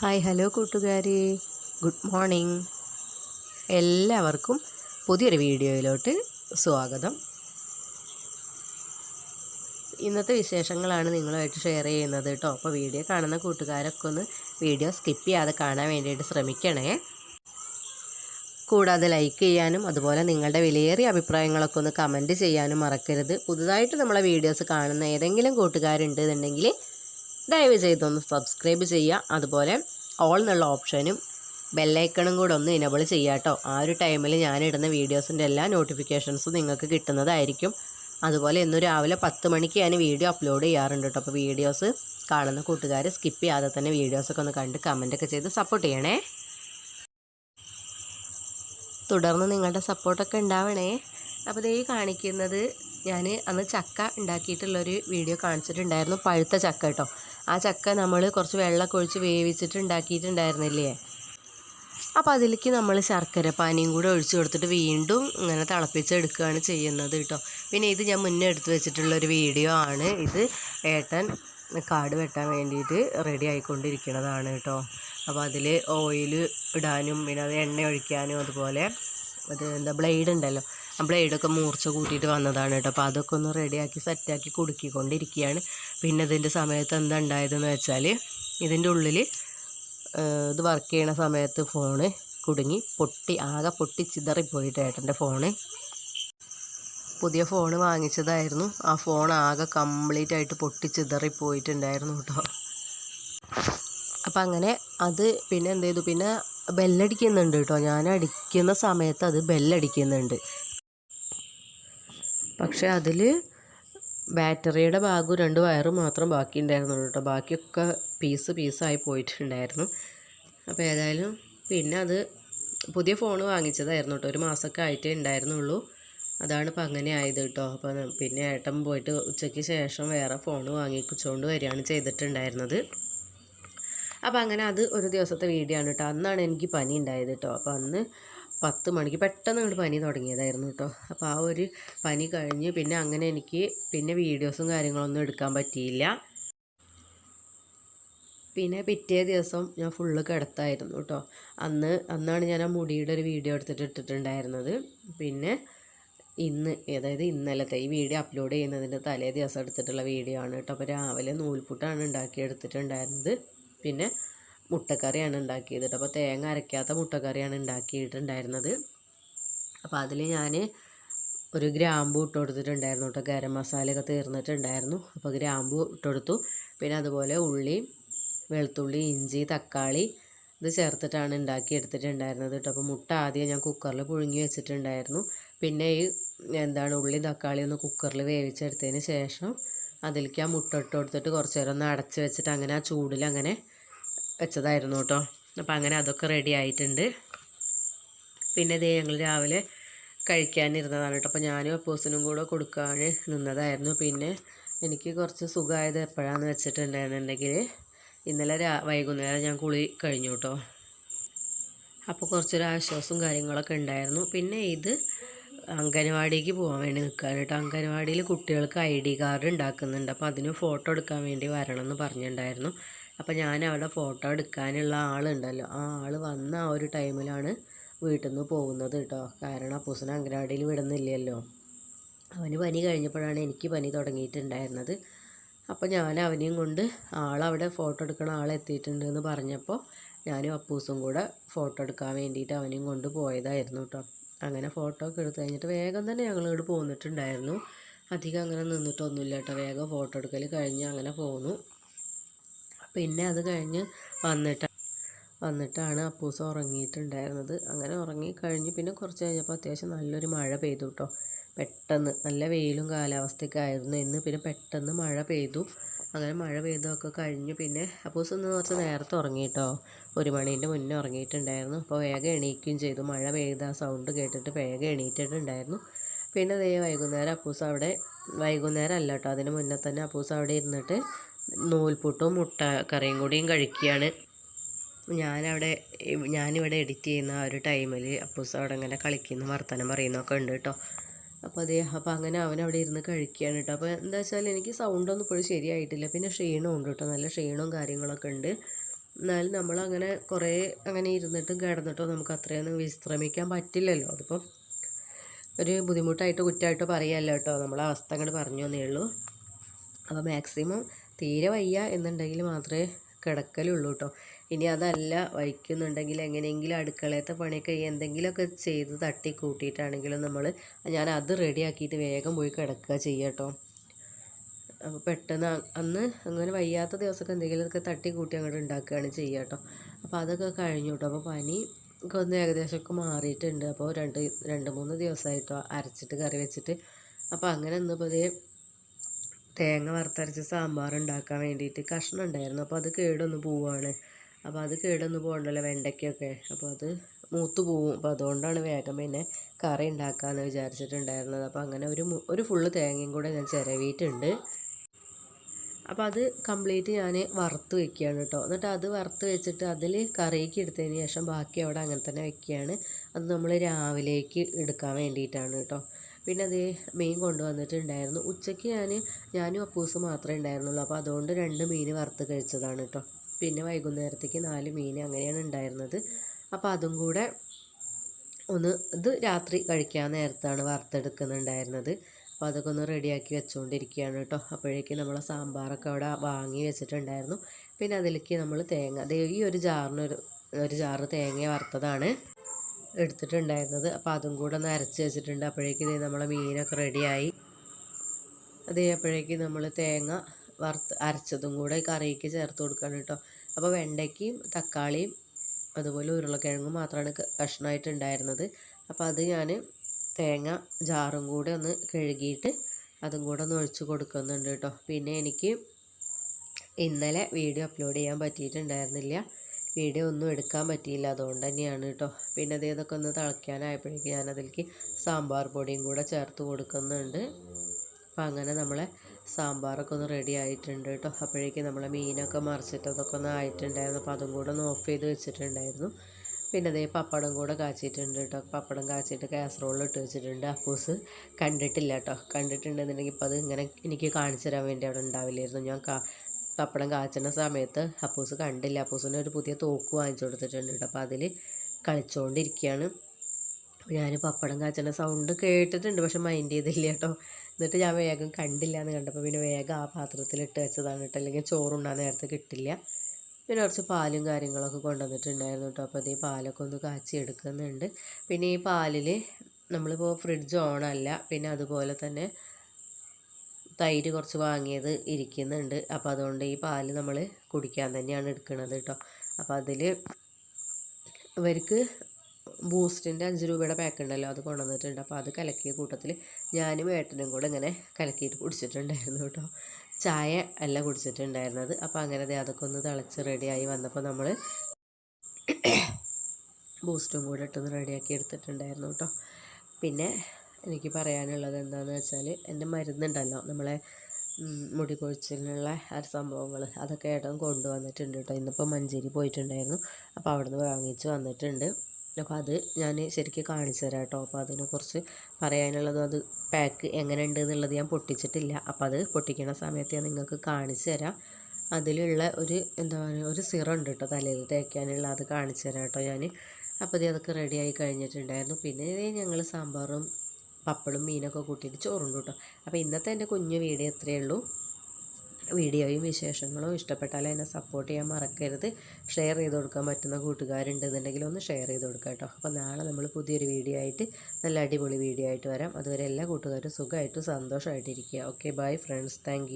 Hi hello കൂട്ടുകാരെ. Good morning. എല്ലാവർക്കും പുതിയൊരു വീഡിയോയിലോട്ട് സ്വാഗതം. ഇന്നത്തെ വിശേഷങ്ങളാണ് നിങ്ങളുമായിട്ട് ഷെയർ ചെയ്യുന്നത് കേട്ടോ. അപ്പോൾ വീഡിയോ കാണുന്ന കൂട്ടുകാരൊക്കെ ഒന്ന് വീഡിയോ സ്കിപ്പ് ചെയ്യാതെ കാണാൻ വേണ്ടിയിട്ട് ശ്രമിക്കണേ. കൂടാതെ ലൈക്ക് ചെയ്യാനും അതുപോലെ നിങ്ങളുടെ വിലയേറിയ അഭിപ്രായങ്ങളൊക്കെ ഒന്ന് കമന്റ് ചെയ്യാനും മറക്കരുത്. പുതുതായിട്ട് നമ്മളെ വീഡിയോസ് കാണുന്ന ഏതെങ്കിലും കൂട്ടുകാരുണ്ട് എന്നുണ്ടെങ്കിൽ ദയവ് ചെയ്തൊന്ന് സബ്സ്ക്രൈബ് ചെയ്യുക. അതുപോലെ ഓൾ എന്നുള്ള ഓപ്ഷനും ബെല്ലൈക്കണും കൂടെ ഒന്ന് ഇനബിൾ ചെയ്യുക കേട്ടോ. ആ ഒരു ടൈമിൽ ഞാനിടുന്ന വീഡിയോസിന്റെ എല്ലാ നോട്ടിഫിക്കേഷൻസും നിങ്ങൾക്ക് കിട്ടുന്നതായിരിക്കും. അതുപോലെ ഇന്ന് രാവിലെ പത്ത് മണിക്ക് ഞാൻ വീഡിയോ അപ്ലോഡ് ചെയ്യാറുണ്ട് കേട്ടോ. അപ്പോൾ വീഡിയോസ് കാണുന്ന കൂട്ടുകാർ സ്കിപ്പ് ചെയ്യാതെ തന്നെ വീഡിയോസൊക്കെ ഒന്ന് കണ്ട് കമന്റൊക്കെ ചെയ്ത് സപ്പോർട്ട് ചെയ്യണേ. തുടർന്ന് നിങ്ങളുടെ സപ്പോർട്ടൊക്കെ ഉണ്ടാവണേ. അപ്പോൾ ഈ കാണിക്കുന്നത് ഞാൻ അന്ന് ചക്ക ഉണ്ടാക്കിയിട്ടുള്ളൊരു വീഡിയോ കാണിച്ചിട്ടുണ്ടായിരുന്നു പഴുത്ത ചക്ക കേട്ടോ. ആ ചക്ക നമ്മൾ കുറച്ച് വെള്ളമൊക്കെ ഒഴിച്ച് വേവിച്ചിട്ട് ഉണ്ടാക്കിയിട്ടുണ്ടായിരുന്നില്ലേ? അപ്പോൾ അതിലേക്ക് നമ്മൾ ശർക്കര പാനിയും കൂടെ ഒഴിച്ച് കൊടുത്തിട്ട് വീണ്ടും ഇങ്ങനെ തിളപ്പിച്ചെടുക്കുകയാണ് ചെയ്യുന്നത് കേട്ടോ. പിന്നെ ഇത് ഞാൻ മുന്നേ എടുത്ത് വെച്ചിട്ടുള്ളൊരു വീഡിയോ ആണ്. ഇത് ഏട്ടൻ കാട് വെട്ടാൻ വേണ്ടിയിട്ട് റെഡി ആയിക്കൊണ്ടിരിക്കുന്നതാണ് കേട്ടോ. അപ്പോൾ അതിൽ ഓയിൽ ഇടാനും പിന്നെ അത് എണ്ണ ഒഴിക്കാനും അതുപോലെ അത് എന്താ ബ്ലേഡ് ഉണ്ടല്ലോ. ആ ബ്ലേഡൊക്കെ മൂർച്ച കൂട്ടിയിട്ട് വന്നതാണ് കേട്ടോ. അപ്പോൾ അതൊക്കെ ഒന്ന് റെഡിയാക്കി സെറ്റാക്കി കുടുക്കിക്കൊണ്ടിരിക്കുകയാണ്. പിന്നെ ഇതിന്റെ സമയത്ത് എന്താ ഉണ്ടായതെന്ന് വെച്ചാൽ ഇതിന്റെ ഉള്ളിൽ ഇത് വർക്ക് ചെയ്യണ സമയത്ത് ഫോണ് കുടുങ്ങി പൊട്ടി ആകെ പൊട്ടി ചിതറിപ്പോയിട്ട് ഏട്ടന്റെ ഫോണ് പുതിയ ഫോൺ വാങ്ങിച്ചതായിരുന്നു. ആ ഫോൺ ആകെ കംപ്ലീറ്റ് ആയിട്ട് പൊട്ടി ചിതറിപ്പോയിട്ടുണ്ടായിരുന്നു കേട്ടോ. അപ്പം അങ്ങനെ അത് പിന്നെ എന്ത് ചെയ്തു? പിന്നെ ബെല്ലടിക്കുന്നുണ്ട് കേട്ടോ. ഞാൻ അടിക്കുന്ന സമയത്ത് അത് ബെല്ലടിക്കുന്നുണ്ട് പക്ഷെ അതിൽ ബാറ്ററിയുടെ ഭാഗവും രണ്ട് വയർ മാത്രം ബാക്കി ഉണ്ടായിരുന്നുള്ളൂ കേട്ടോ. ബാക്കിയൊക്കെ പീസ് പീസായി പോയിട്ടുണ്ടായിരുന്നു. അപ്പോൾ ഏതായാലും പിന്നെ അത് പുതിയ ഫോൺ വാങ്ങിച്ചതായിരുന്നു കേട്ടോ. ഒരു മാസമൊക്കെ ആയിട്ടേ ഉണ്ടായിരുന്നുള്ളൂ. അതാണ് ഇപ്പം അങ്ങനെ ആയത് കേട്ടോ. അപ്പോൾ പിന്നെ ഏട്ടൻ പോയിട്ട് ഉച്ചയ്ക്ക് ശേഷം വേറെ ഫോൺ വാങ്ങിച്ചുകൊണ്ട് വരികയാണ് ചെയ്തിട്ടുണ്ടായിരുന്നത്. അപ്പോൾ അങ്ങനെ അത് ഒരു ദിവസത്തെ വീഡിയോ ആണ് കേട്ടോ. അന്നാണ് എനിക്ക് പനി ഉണ്ടായത് കേട്ടോ. അപ്പോൾ അന്ന് പത്ത് മണിക്ക് പെട്ടെന്ന് അങ്ങോട്ട് പനി തുടങ്ങിയതായിരുന്നു കേട്ടോ അപ്പോൾ ആ ഒരു പനി കഴിഞ്ഞ് പിന്നെ അങ്ങനെ എനിക്ക് പിന്നെ വീഡിയോസും കാര്യങ്ങളൊന്നും എടുക്കാൻ പറ്റിയില്ല. പിന്നെ പിറ്റേ ദിവസം ഞാൻ ഫുള്ള് കിടത്തായിരുന്നു കേട്ടോ അന്ന് അന്നാണ് ഞാൻ ആ മുടിയുടെ ഒരു വീഡിയോ എടുത്തിട്ട് ഇട്ടിട്ടുണ്ടായിരുന്നത്. പിന്നെ ഇന്ന് അതായത് ഇന്നലത്തെ ഈ വീഡിയോ അപ്ലോഡ് ചെയ്യുന്നതിന്റെ തലേ ദിവസം എടുത്തിട്ടുള്ള വീഡിയോ ആണ് കേട്ടോ അപ്പോൾ രാവിലെ നൂൽപുട്ടാണ് ഉണ്ടാക്കി എടുത്തിട്ടുണ്ടായിരുന്നത്. പിന്നെ മുട്ടക്കറിയാണ് ഉണ്ടാക്കിയത് അപ്പോൾ തേങ്ങ അരയ്ക്കാത്ത മുട്ടക്കറിയാണ് ഉണ്ടാക്കിയിട്ടുണ്ടായിരുന്നത്. അപ്പോൾ അതിൽ ഞാൻ ഒരു ഗ്രാമ്പു ഇട്ട് കൊടുത്തിട്ടുണ്ടായിരുന്നു കേട്ടോ. ഗരം മസാലയൊക്കെ തീർന്നിട്ടുണ്ടായിരുന്നു. അപ്പോൾ ഗ്രാമ്പു ഇട്ട് കൊടുത്തു. പിന്നെ അതുപോലെ ഉള്ളി വെളുത്തുള്ളി ഇഞ്ചി തക്കാളി ഇത് ചേർത്തിട്ടാണ് ഉണ്ടാക്കി എടുത്തിട്ടുണ്ടായിരുന്നത് കേട്ടോ. അപ്പോൾ മുട്ട ആദ്യം ഞാൻ കുക്കറിൽ പുഴുങ്ങി വെച്ചിട്ടുണ്ടായിരുന്നു. പിന്നെ ഈ എന്താണ് ഉള്ളി തക്കാളി ഒന്ന് കുക്കറിൽ വേവിച്ചെടുത്തതിന് ശേഷം അതിലേക്ക് ആ മുട്ട ഇട്ട് കൊടുത്തിട്ട് കുറച്ച് നേരം ഒന്ന് അടച്ച് വെച്ചിട്ട് അങ്ങനെ ആ ചൂടിൽ അങ്ങനെ വെച്ചതായിരുന്നു കേട്ടോ. അപ്പോൾ അങ്ങനെ അതൊക്കെ റെഡി ആയിട്ടുണ്ട്. പിന്നെ ഇതേ ഞങ്ങൾ രാവിലെ കഴിക്കാനിരുന്നതാണ് കേട്ടോ. അപ്പോൾ ഞാനും അപ്പൂസിനും കൂടെ കൊടുക്കാൻ നിന്നതായിരുന്നു. പിന്നെ എനിക്ക് കുറച്ച് സുഖമായത് എപ്പോഴാണെന്ന് വെച്ചിട്ടുണ്ടായിരുന്നുണ്ടെങ്കിൽ ഇന്നലെ രാ വൈകുന്നേരം ഞാൻ കുളി കഴിഞ്ഞു കേട്ടോ. അപ്പോൾ കുറച്ചൊരു ആശ്വാസവും കാര്യങ്ങളൊക്കെ ഉണ്ടായിരുന്നു. പിന്നെ ഇത് അംഗനവാടിക്ക് പോകാൻ വേണ്ടി നിൽക്കാൻ കേട്ടോ. അംഗനവാടിയിൽ കുട്ടികൾക്ക് ഐ ഡി കാർഡ് ഉണ്ടാക്കുന്നുണ്ട്. അപ്പോൾ അതിന് ഫോട്ടോ എടുക്കാൻ വേണ്ടി വരണം എന്ന് പറഞ്ഞിട്ടുണ്ടായിരുന്നു. അപ്പോൾ ഞാൻ അവിടെ ഫോട്ടോ എടുക്കാനുള്ള ആളുണ്ടല്ലോ. ആ ആൾ വന്ന ആ ഒരു ടൈമിലാണ് വീട്ടിൽ നിന്ന് പോകുന്നത് കേട്ടോ. കാരണം അപ്പൂസിനെ അംഗനവാടിയിൽ വിടുന്നില്ലല്ലോ. അവന് പനി കഴിഞ്ഞപ്പോഴാണ് എനിക്ക് പനി തുടങ്ങിയിട്ടുണ്ടായിരുന്നത്. അപ്പോൾ ഞാൻ അവനെയും കൊണ്ട് ആളവിടെ ഫോട്ടോ എടുക്കണ ആളെത്തിയിട്ടുണ്ട് എന്ന് പറഞ്ഞപ്പോൾ ഞാനും അപ്പൂസും കൂടെ ഫോട്ടോ എടുക്കാൻ വേണ്ടിയിട്ട് അവനെയും കൊണ്ട് പോയതായിരുന്നു കേട്ടോ. അങ്ങനെ ഫോട്ടോ ഒക്കെ എടുത്ത് കഴിഞ്ഞിട്ട് വേഗം തന്നെ ഞങ്ങൾ ഇങ്ങോട്ട് പോന്നിട്ടുണ്ടായിരുന്നു. അധികം അങ്ങനെ നിന്നിട്ടൊന്നുമില്ല കേട്ടോ. വേഗം ഫോട്ടോ എടുക്കൽ കഴിഞ്ഞ് അങ്ങനെ പോന്നു. പിന്നെ അത് കഴിഞ്ഞ് വന്നിട്ട് വന്നിട്ടാണ് അപ്പൂസ ഉറങ്ങിയിട്ടുണ്ടായിരുന്നത്. അങ്ങനെ ഉറങ്ങി കഴിഞ്ഞ് പിന്നെ കുറച്ച് കഴിഞ്ഞപ്പോൾ അത്യാവശ്യം നല്ലൊരു മഴ പെയ്തു കേട്ടോ പെട്ടെന്ന് നല്ല വെയിലും കാലാവസ്ഥയൊക്കെ ആയിരുന്നു. ഇന്ന് പിന്നെ പെട്ടെന്ന് മഴ പെയ്തു. അങ്ങനെ മഴ പെയ്തൊക്കെ കഴിഞ്ഞു പിന്നെ അപ്പൂസ് ഇന്ന് കുറച്ച് നേരത്തെ ഉറങ്ങി കേട്ടോ ഒരു മണീന്റെ മുന്നേ ഉറങ്ങിയിട്ടുണ്ടായിരുന്നു. അപ്പോൾ വേഗം എണീക്കുകയും ചെയ്തു. മഴ പെയ്ത ആ സൗണ്ട് കേട്ടിട്ട് വേഗം എണീറ്റിട്ടുണ്ടായിരുന്നു. പിന്നെ അതേ വൈകുന്നേരം അപ്പൂസ് അവിടെ വൈകുന്നേരം അല്ല കേട്ടോ അതിന് മുന്നേ തന്നെ അപ്പൂസ് അവിടെ ഇരുന്നിട്ട് നൂൽപുട്ടും മുട്ട കറിയും കൂടിയും കഴിക്കുകയാണ്. ഞാനവിടെ ഞാനിവിടെ എഡിറ്റ് ചെയ്യുന്ന ആ ഒരു ടൈമിൽ അപ്പൂസ് അവിടെ ഇങ്ങനെ കളിക്കുന്ന വർത്തമാനം പറയുന്നൊക്കെ ഉണ്ട് കേട്ടോ. അപ്പോൾ അതേ അപ്പോൾ അങ്ങനെ അവൻ അവിടെ ഇരുന്ന് കഴിക്കുകയാണ് കേട്ടോ. അപ്പോൾ എന്താ വെച്ചാൽ എനിക്ക് സൗണ്ടൊന്നും ഇപ്പോഴും ശരിയായിട്ടില്ല. പിന്നെ ക്ഷീണവും ഉണ്ട് കേട്ടോ. നല്ല ക്ഷീണവും കാര്യങ്ങളൊക്കെ ഉണ്ട്. എന്നാലും നമ്മളങ്ങനെ കുറേ അങ്ങനെ ഇരുന്നിട്ടും കിടന്നിട്ടും നമുക്ക് അത്രയൊന്നും വിശ്രമിക്കാൻ പറ്റില്ലല്ലോ. അതിപ്പം ഒരു ബുദ്ധിമുട്ടായിട്ട് കുറ്റമായിട്ട് പറയുകയല്ല കേട്ടോ. നമ്മളെ അവസ്ഥ അങ്ങോട്ട് പറഞ്ഞു തന്നേ ഉള്ളൂ. അപ്പോൾ മാക്സിമം തീരെ വയ്യ എന്നുണ്ടെങ്കിൽ മാത്രമേ കിടക്കലുള്ളൂ കേട്ടോ ഇനി അതല്ല വയ്ക്കുന്നുണ്ടെങ്കിൽ എങ്ങനെയെങ്കിലും അടുക്കളയത്തെ പണിയൊക്കെ എന്തെങ്കിലുമൊക്കെ ചെയ്ത് തട്ടി കൂട്ടിയിട്ടാണെങ്കിലും നമ്മൾ ഞാൻ അത് റെഡിയാക്കിയിട്ട് വേഗം പോയി കിടക്കുക ചെയ്യുക കേട്ടോ അപ്പോൾ പെട്ടെന്ന് അന്ന് അങ്ങനെ വയ്യാത്ത ദിവസമൊക്കെ എന്തെങ്കിലുമൊക്കെ തട്ടി കൂട്ടി അങ്ങോട്ട് ഉണ്ടാക്കുകയാണ് ചെയ്യുക കേട്ടോ അപ്പോൾ അതൊക്കെ കഴിഞ്ഞു കേട്ടോ അപ്പോൾ പനി ഒക്കെ ഒന്ന് ഏകദേശമൊക്കെ മാറിയിട്ടുണ്ട്. അപ്പോൾ രണ്ട് രണ്ട് മൂന്ന് ദിവസമായിട്ടോ അരച്ചിട്ട് കറി വെച്ചിട്ട്. അപ്പോൾ അങ്ങനെ ഇന്നിപ്പോൾ ഇതേ തേങ്ങ വറുത്തരച്ച് സാമ്പാർ ഉണ്ടാക്കാൻ വേണ്ടിയിട്ട് കഷ്ണം ഉണ്ടായിരുന്നു. അപ്പോൾ അത് കേടൊന്ന് പോവുകയാണ് അപ്പോൾ അത് കേടൊന്ന് പോകണ്ടല്ലോ വെണ്ടയ്ക്കൊക്കെ. അപ്പോൾ അത് മൂത്ത് പോവും. അപ്പോൾ അതുകൊണ്ടാണ് വേഗം പിന്നെ കറി ഉണ്ടാക്കാമെന്ന് വിചാരിച്ചിട്ടുണ്ടായിരുന്നത്. അപ്പോൾ അങ്ങനെ ഒരു ഒരു ഫുള്ള് തേങ്ങയും കൂടെ ഞാൻ ചിരവിയിട്ടുണ്ട്. അപ്പോൾ അത് കംപ്ലീറ്റ് ഞാൻ വറുത്ത് വെക്കുകയാണ് കേട്ടോ. എന്നിട്ട് അത് വറുത്ത് വെച്ചിട്ട് അതിൽ കറിക്ക് എടുത്തതിന് ശേഷം ബാക്കി അവിടെ അങ്ങനെ തന്നെ വെക്കുകയാണ്. അത് നമ്മൾ രാവിലേക്ക് എടുക്കാൻ വേണ്ടിയിട്ടാണ് കേട്ടോ. പിന്നെ അത് മീൻ കൊണ്ടുവന്നിട്ടുണ്ടായിരുന്നു. ഉച്ചയ്ക്ക് ഞാൻ ഞാനും അപ്പൂസ് മാത്രമേ ഉണ്ടായിരുന്നുള്ളൂ. അപ്പോൾ അതുകൊണ്ട് രണ്ട് മീൻ വറുത്ത് കഴിച്ചതാണ് കേട്ടോ. പിന്നെ വൈകുന്നേരത്തേക്ക് നാല് മീൻ അങ്ങനെയാണ് ഉണ്ടായിരുന്നത്. അപ്പോൾ അതും കൂടെ ഒന്ന് ഇത് രാത്രി കഴിക്കാൻ നേരത്താണ് വറുത്തെടുക്കുന്നുണ്ടായിരുന്നത്. അപ്പോൾ അതൊക്കെ ഒന്ന് റെഡിയാക്കി വെച്ചുകൊണ്ടിരിക്കുകയാണ് കേട്ടോ. അപ്പോഴേക്ക് നമ്മൾ സാമ്പാറൊക്കെ അവിടെ വാങ്ങി വെച്ചിട്ടുണ്ടായിരുന്നു. പിന്നെ അതിലേക്ക് നമ്മൾ തേങ്ങ ഈ ഒരു ജാറിനൊരു ഒരു ജാറ് തേങ്ങ വറുത്തതാണ്. എടുത്തിട്ടുണ്ടായിരുന്നത്. അപ്പോൾ അതും കൂടെ ഒന്ന് അരച്ച് വെച്ചിട്ടുണ്ട്. അപ്പോഴേക്ക് ഇത് നമ്മളെ മീനൊക്കെ റെഡിയായി. അതേ അപ്പോഴേക്ക് നമ്മൾ തേങ്ങ വറുത്ത് അരച്ചതും കൂടെ കറിക്ക് ചേർത്ത് കൊടുക്കണം കേട്ടോ. അപ്പോൾ വെണ്ടയ്ക്കയും തക്കാളിയും അതുപോലെ ഉരുളക്കിഴങ്ങും മാത്രമാണ് കഷ്ണമായിട്ടുണ്ടായിരുന്നത്. അപ്പോൾ അത് ഞാൻ തേങ്ങ ജാറും കൂടെ ഒന്ന് കഴുകിയിട്ട് അതും കൂടെ ഒന്ന് ഒഴിച്ച് കൊടുക്കുന്നുണ്ട് കേട്ടോ. പിന്നെ എനിക്ക് ഇന്നലെ വീഡിയോ അപ്ലോഡ് ചെയ്യാൻ പറ്റിയിട്ടുണ്ടായിരുന്നില്ല. വീഡിയോ ഒന്നും എടുക്കാൻ പറ്റിയില്ല അതുകൊണ്ട് തന്നെയാണ് കേട്ടോ. പിന്നെ അതേതൊക്കെ ഒന്ന് തിളയ്ക്കാനായപ്പോഴേക്കും ഞാനതിലേക്ക് സാമ്പാർ പൊടിയും കൂടെ ചേർത്ത് കൊടുക്കുന്നുണ്ട്. അപ്പം അങ്ങനെ നമ്മളെ സാമ്പാറൊക്കെ ഒന്ന് റെഡി ആയിട്ടുണ്ട് കേട്ടോ. അപ്പോഴേക്കും നമ്മളെ മീനൊക്കെ മറിച്ചിട്ട് അതൊക്കെ ഒന്ന് ആയിട്ടുണ്ടായിരുന്നു. അപ്പോൾ അതും കൂടെ ഒന്ന് ഓഫ് ചെയ്ത് വെച്ചിട്ടുണ്ടായിരുന്നു. പിന്നെ അതേ പപ്പടം കൂടെ കാച്ചിട്ടുണ്ട് കേട്ടോ. പപ്പടം കാച്ചിട്ട് കാസറോളിൽ ഇട്ട് വെച്ചിട്ടുണ്ട്. അപ്പൂസ് കണ്ടിട്ടില്ല കേട്ടോ. കണ്ടിട്ടുണ്ടെന്നുണ്ടെങ്കിൽ ഇപ്പോൾ അത് ഇങ്ങനെ എനിക്ക് കാണിച്ചു തരാൻ വേണ്ടി അവിടെ ഉണ്ടാവില്ലായിരുന്നു. ഞാൻ പപ്പടം കാച്ചുന്ന സമയത്ത് അപ്പൂസ് കണ്ടില്ല. അപ്പൂസിന് ഒരു പുതിയ തോക്ക് വാങ്ങിച്ചു കൊടുത്തിട്ടുണ്ട് കേട്ടോ. അപ്പോൾ അതിൽ കളിച്ചുകൊണ്ടിരിക്കുകയാണ് ഞാൻ പപ്പടം കാച്ചുന്ന സൗണ്ട് കേട്ടിട്ടുണ്ട് പക്ഷെ മൈൻഡ് ചെയ്തില്ല കേട്ടോ. എന്നിട്ട് ഞാൻ വേഗം കണ്ടില്ല എന്ന് കണ്ടപ്പോൾ പിന്നെ വേഗം ആ പാത്രത്തിൽ ഇട്ട് വെച്ചതാണ് കേട്ടോ. അല്ലെങ്കിൽ ചോറുണ്ടാൻ നേരത്തെ കിട്ടില്ല. പിന്നെ കുറച്ച് പാലും കാര്യങ്ങളൊക്കെ കൊണ്ടുവന്നിട്ടുണ്ടായിരുന്നു കേട്ടോ. അപ്പോൾ അതേ പാലൊക്കെ ഒന്ന് കാച്ചി എടുക്കുന്നുണ്ട്. പിന്നെ ഈ പാലിൽ നമ്മളിപ്പോൾ ഫ്രിഡ്ജ് ഓണല്ല പിന്നെ അതുപോലെ തന്നെ തൈര് കുറച്ച് വാങ്ങിയത് ഇരിക്കുന്നുണ്ട്. അപ്പോൾ അതുകൊണ്ട് ഈ പാൽ നമ്മൾ കുടിക്കാൻ തന്നെയാണ് എടുക്കുന്നത് കേട്ടോ. അപ്പോൾ അതിൽ ഇവർക്ക് ബൂസ്റ്റിന്റെ അഞ്ച് രൂപയുടെ പാക്ക് ഉണ്ടല്ലോ അത് കൊണ്ടുവന്നിട്ടുണ്ട്. അപ്പോൾ അത് കലക്കിയ കൂട്ടത്തിൽ ഞാനും ഏട്ടനും കൂടെ ഇങ്ങനെ കലക്കിയിട്ട് കുടിച്ചിട്ടുണ്ടായിരുന്നു കേട്ടോ. ചായ അല്ല കുടിച്ചിട്ടുണ്ടായിരുന്നത്. അപ്പോൾ അങ്ങനെ അതൊക്കെ ഒന്ന് തിളച്ച് റെഡിയായി വന്നപ്പോൾ നമ്മൾ ബൂസ്റ്റും കൂടെ ഇട്ടൊന്ന് റെഡിയാക്കി എടുത്തിട്ടുണ്ടായിരുന്നു കേട്ടോ. പിന്നെ എനിക്ക് പറയാനുള്ളത് എന്താണെന്ന് വെച്ചാൽ എന്റെ മരുന്നുണ്ടല്ലോ നമ്മളെ മുടി കൊഴിച്ചിലിനുള്ള ആ സംഭവങ്ങൾ അതൊക്കെ ഏട്ടൻ കൊണ്ടുവന്നിട്ടുണ്ട് കേട്ടോ ഇന്നിപ്പോൾ മഞ്ചേരി പോയിട്ടുണ്ടായിരുന്നു. അപ്പോൾ അവിടെ നിന്ന് വാങ്ങിച്ച് വന്നിട്ടുണ്ട്. അപ്പോൾ അത് ഞാൻ ശരിക്കും കാണിച്ചു തരാം കേട്ടോ അപ്പോൾ അതിനെക്കുറിച്ച് പറയാനുള്ളതും അത് പാക്ക് എങ്ങനെ ഉണ്ട് എന്നുള്ളത് ഞാൻ പൊട്ടിച്ചിട്ടില്ല. അപ്പോൾ അത് പൊട്ടിക്കുന്ന സമയത്ത് ഞാൻ നിങ്ങൾക്ക് കാണിച്ചു തരാം. അതിലുള്ള ഒരു എന്താ പറയുക ഒരു സിറം ഉണ്ട് കേട്ടോ തലയിൽ തേക്കാനുള്ള അത് കാണിച്ചു തരാം കേട്ടോ ഞാൻ അപ്പോൾ ഇത് അതൊക്കെ റെഡിയായി കഴിഞ്ഞിട്ടുണ്ടായിരുന്നു. പിന്നെ ഞങ്ങൾ സാമ്പാറും പപ്പടും മീനൊക്കെ കൂട്ടിയിട്ട് ചോറുണ്ട് കേട്ടോ. അപ്പോൾ ഇന്നത്തെ എന്റെ കുഞ്ഞു വീഡിയോ ഇത്രയേ ഉള്ളൂ. വീഡിയോയും വിശേഷങ്ങളും ഇഷ്ടപ്പെട്ടാൽ എന്നെ സപ്പോർട്ട് ചെയ്യാൻ മറക്കരുത്. ഷെയർ ചെയ്ത് കൊടുക്കാൻ പറ്റുന്ന കൂട്ടുകാരുണ്ടെന്നുണ്ടെങ്കിൽ ഒന്ന് ഷെയർ ചെയ്ത് കൊടുക്കാം കേട്ടോ. അപ്പോൾ നാളെ നമ്മൾ പുതിയൊരു വീഡിയോ ആയിട്ട് നല്ല അടിപൊളി വീഡിയോ ആയിട്ട് വരാം. അതുവരെ എല്ലാ കൂട്ടുകാരും സുഖമായിട്ടും സന്തോഷമായിട്ടിരിക്കുക. Okay bye friends thank